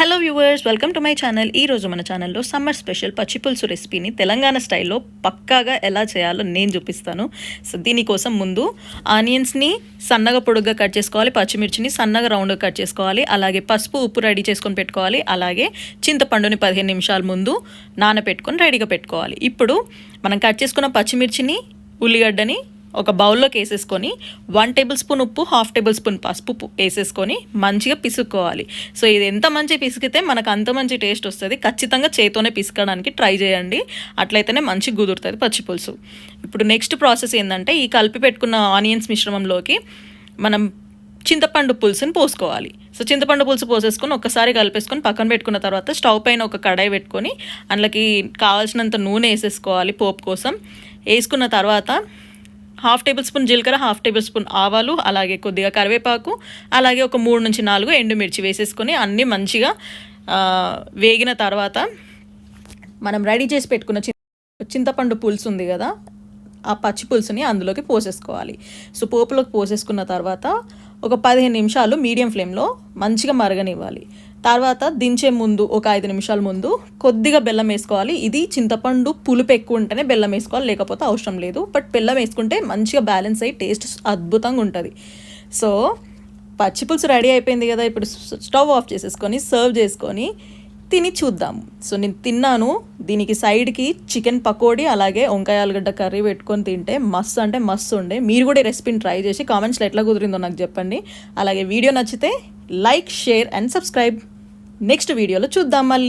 Hello viewers welcome to my channel ఈ రోజు మన ఛానల్లో సమ్మర్ స్పెషల్ పచ్చిపులుసు రెసిపీని తెలంగాణ స్టైల్లో పక్కాగా ఎలా చేయాలో నేను చూపిస్తాను. సో దీనికోసం ముందు ఆనియన్స్ని సన్నగా పొడుగ్గా కట్ చేసుకోవాలి పచ్చిమిర్చిని సన్నగా రౌండ్గా కట్ చేసుకోవాలి అలాగే పసుపు ఉప్పు రెడీ చేసుకొని పెట్టుకోవాలి అలాగే చింతపండుని పదిహేను నిమిషాల ముందు నానబెట్టుకొని రెడీగా పెట్టుకోవాలి. ఇప్పుడు మనం కట్ చేసుకున్న పచ్చిమిర్చిని ఉల్లిగడ్డని ఒక బౌల్లోకి వేసేసుకొని వన్ టేబుల్ స్పూన్ ఉప్పు హాఫ్ టేబుల్ స్పూన్ పసుపు వేసేసుకొని మంచిగా పిసుక్కోవాలి. సో ఇది ఎంత మంచి పిసికితే మనకు అంత మంచి టేస్ట్ వస్తుంది. ఖచ్చితంగా చేతోనే పిసకడానికి ట్రై చేయండి. అట్లయితేనే మంచి కుదురుతుంది పచ్చి పులుసు. ఇప్పుడు నెక్స్ట్ ప్రాసెస్ ఏంటంటే ఈ కలిపి పెట్టుకున్న ఆనియన్స్ మిశ్రమంలోకి మనం చింతపండు పులుసుని పోసుకోవాలి. సో చింతపండు పులుసు పోసేసుకొని ఒక్కసారి కలిపేసుకొని పక్కన పెట్టుకున్న తర్వాత స్టవ్ పైన ఒక కడాయి పెట్టుకొని అందులోకి కావాల్సినంత నూనె వేసేసుకోవాలి పోపు కోసం. వేసుకున్న తర్వాత హాఫ్ టేబుల్ స్పూన్ జీలకర్ర హాఫ్ టేబుల్ స్పూన్ ఆవాలు అలాగే కొద్దిగా కరివేపాకు అలాగే ఒక మూడు నుంచి నాలుగు ఎండుమిర్చి వేసేసుకొని అన్నీ మంచిగా వేగిన తర్వాత మనం రెడీ చేసి పెట్టుకున్న చి- చింతపండు పులుసు ఉంది కదా ఆ పచ్చి పులుసుని అందులోకి పోసేసుకోవాలి. సో పోపులోకి పోసేసుకున్న తర్వాత ఒక పదిహేను నిమిషాలు మీడియం ఫ్లేమ్లో మంచిగా మరగనివ్వాలి. తర్వాత దించే ముందు ఒక ఐదు నిమిషాల ముందు కొద్దిగా బెల్లం వేసుకోవాలి. ఇది చింతపండు పులుపు ఎక్కువ ఉంటేనే బెల్లం వేసుకోవాలి లేకపోతే అవసరం లేదు. బట్ బెల్లం వేసుకుంటే మంచిగా బ్యాలెన్స్ అయ్యి టేస్ట్ అద్భుతంగా ఉంటుంది. సో పచ్చి పులుసు రెడీ అయిపోయింది కదా ఇప్పుడు స్టవ్ ఆఫ్ చేసేసుకొని సర్వ్ చేసుకొని తిని చూద్దాం. సో నేను తిన్నాను. దీనికి సైడ్కి చికెన్ పకోడీ అలాగే వంకాయ ఆలుగడ్డ కర్రీ పెట్టుకొని తింటే మస్తు అంటే మస్తు ఉండే. మీరు కూడా ఈ రెసిపీని ట్రై చేసి కామెంట్స్లో ఎట్లా కుదిరిందో నాకు చెప్పండి. అలాగే వీడియో నచ్చితే like share and subscribe. Next వీడియోలో చూద్దాం మళ్ళీ.